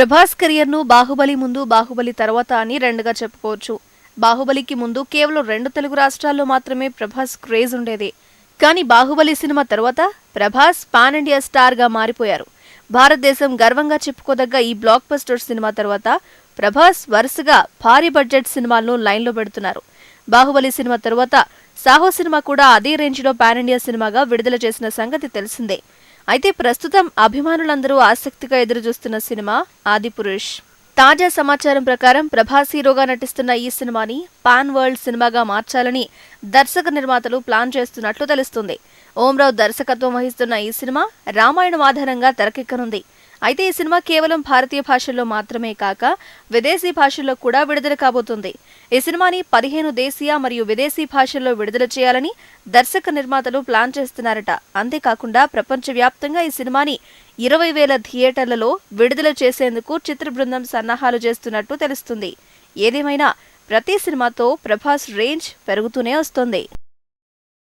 ప్రభాస్ కెరియర్ను బాహుబలి ముందు బాహుబలి తర్వాత అని రెండుగా చెప్పుకోవచ్చు. బాహుబలికి ముందు కేవలం రెండు తెలుగు రాష్ట్రాల్లో మాత్రమే ప్రభాస్ క్రేజ్ ఉండేది. కానీ బాహుబలి సినిమా తర్వాత ప్రభాస్ పాన్ ఇండియా స్టార్గా మారిపోయారు. భారతదేశం గర్వంగా చెప్పుకోదగ్గ ఈ బ్లాక్ బస్టర్ సినిమా తర్వాత ప్రభాస్ వరుసగా భారీ బడ్జెట్ సినిమాలను లైన్లో పెడుతున్నారు. బాహుబలి సినిమా తరువాత సాహో సినిమా కూడా అదే రేంజ్లో పాన్ ఇండియా సినిమాగా విడుదల చేసిన సంగతి తెలిసిందే. అయితే ప్రస్తుతం అభిమానులందరూ ఆసక్తిగా ఎదురుచూస్తున్న సినిమా ఆదిపురుష్. తాజా సమాచారం ప్రకారం ప్రభాస్ హీరోగా నటిస్తున్న ఈ సినిమాని పాన్ వరల్డ్ సినిమాగా మార్చాలని దర్శక నిర్మాతలు ప్లాన్ చేస్తున్నట్లు తెలుస్తుంది. ఓంరావు దర్శకత్వం వహిస్తున్న ఈ సినిమా రామాయణం ఆధారంగా తెరకెక్కనుంది. అయితే ఈ సినిమా కేవలం భారతీయ భాషల్లో మాత్రమే కాక విదేశీ భాషల్లో కూడా విడుదల కాబోతుంది. ఈ సినిమాని పదిహేను దేశీయ మరియు విదేశీ భాషల్లో విడుదల చేయాలని దర్శక నిర్మాతలు ప్లాన్ చేస్తున్నారట. అంతేకాకుండా ప్రపంచవ్యాప్తంగా ఈ సినిమాని ఇరవై వేల థియేటర్లలో విడుదల చేసేందుకు చిత్ర బృందం సన్నాహాలు చేస్తున్నట్టు తెలుస్తుంది. ఏదేమైనా ప్రతి సినిమాతో ప్రభాస్ రేంజ్ పెరుగుతూనే వస్తోంది.